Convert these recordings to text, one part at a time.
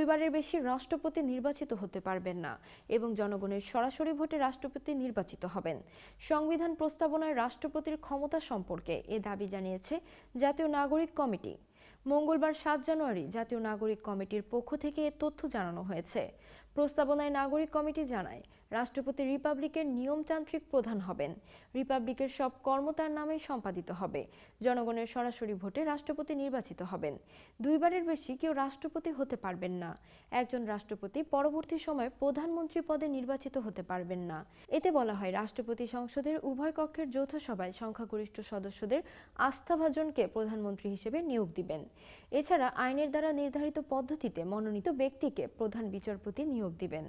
দুইবারের বেশি রাষ্ট্রপতি নির্বাচিত হতে পারবেন না এবং জনগণের সরাসরি ভোটে রাষ্ট্রপতি নির্বাচিত হবেন। সংবিধান প্রস্তাবনায় রাষ্ট্রপতির ক্ষমতা সম্পর্কে এ দাবি জানিয়েছে জাতীয় নাগরিক কমিটি। মঙ্গলবার সাত জানুয়ারি জাতীয় নাগরিক কমিটির পক্ষ থেকে এ তথ্য জানানো হয়েছে। প্রস্তাবনায় নাগরিক কমিটি জানায়, রাষ্ট্রপতি রিপাবলিকের নিয়মতান্ত্রিক প্রধান হবেন। রিপাবলিকের সব কর্ম তার নামে সম্পাদিত হবে। জনগণের সরাসরি ভোটে রাষ্ট্রপতি নির্বাচিত হবেন। দুইবারের বেশি কেউ রাষ্ট্রপতি হতে পারবেন না। একজন রাষ্ট্রপতি পরবর্তী সময়ে প্রধানমন্ত্রী পদে নির্বাচিত হতে পারবেন না। এতে বলা হয়, রাষ্ট্রপতি সংসদের উভয় কক্ষের যৌথ সভায় সংখ্যাগরিষ্ঠ সদস্যদের আস্থাভাজনকে প্রধানমন্ত্রী হিসেবে নিয়োগ দিবেন। এছাড়া আইনের দ্বারা নির্ধারিত পদ্ধতিতে মনোনীত ব্যক্তিকে প্রধান বিচারপতি নিয়োগ দিবেন।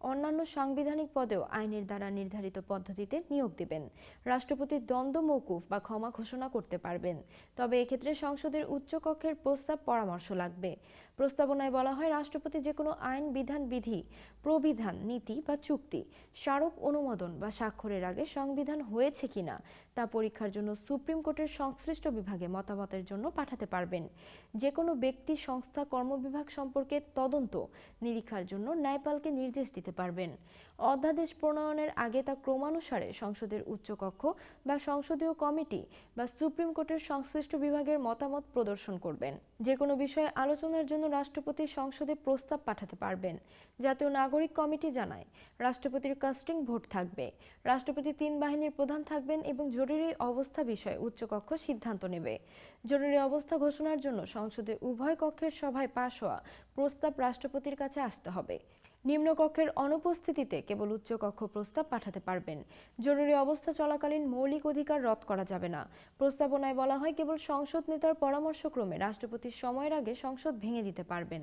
অন্যান্য সাংবিধানিক পদেও আইনের দ্বারা নির্ধারিত পদ্ধতিতে নিয়োগ দিবেন। রাষ্ট্রপতি দ্বন্দ্ব মৌকুফ বা ক্ষমা ঘোষণা করতে পারবেন। তবে এক্ষেত্রে সংসদের উচ্চকক্ষের প্রস্তাব পরামর্শ লাগবে। প্রস্তাবনায় বলা হয়, রাষ্ট্রপতি যে কোনো আইন, বিধান, বিধি, প্রবিধান, নীতি বা চুক্তি, স্মারক অনুমোদন বা স্বাক্ষরের আগে সংবিধান হয়েছে কিনা তা পরীক্ষার জন্য সুপ্রিম কোর্টের সংশ্লিষ্ট বিভাগে মতামতের জন্য পাঠাতে পারবেন। যে কোনো ব্যক্তি, সংস্থা, কর্মবিভাগ সম্পর্কে তদন্ত নিরীক্ষার জন্য ন্যায়পালকে নির্দেশ দিতে পারবেন। অধ্যাদেশ প্রণয়নের আগে তা ক্রমানুসারে সংসদের উচ্চকক্ষ বা সংসদীয় কমিটি বা সুপ্রিম কোর্টের সংশ্লিষ্ট বিভাগের মতামত প্রদর্শন করবেন। যে কোনো বিষয়ে আলোচনার জন্য রাষ্ট্রপতি সংসদে প্রস্তাব পাঠাতে পারবেন। জাতীয় নাগরিক কমিটি জানায়, রাষ্ট্রপতির কাস্টিং ভোট থাকবে। রাষ্ট্রপতি তিন বাহিনীর প্রধান থাকবেন এবং জরুরি অবস্থা বিষয়ে উচ্চকক্ষ সিদ্ধান্ত নেবে। জরুরি অবস্থা ঘোষণার জন্য সংসদে উভয় কক্ষের সভায় পাশ হওয়া প্রস্তাব রাষ্ট্রপতির কাছে আসতে হবে। নিম্নকক্ষের অনুপস্থিতিতে কেবল উচ্চকক্ষ প্রস্তাব পাঠাতে পারবেন। জরুরি অবস্থা চলাকালীন মৌলিক অধিকার রদ করা যাবে না। প্রস্তাবনায় বলা হয়, কেবল সংসদ নেতার পরামর্শক্রমে রাষ্ট্রপতির সময়ের আগে সংসদ ভেঙে দিতে পারবেন।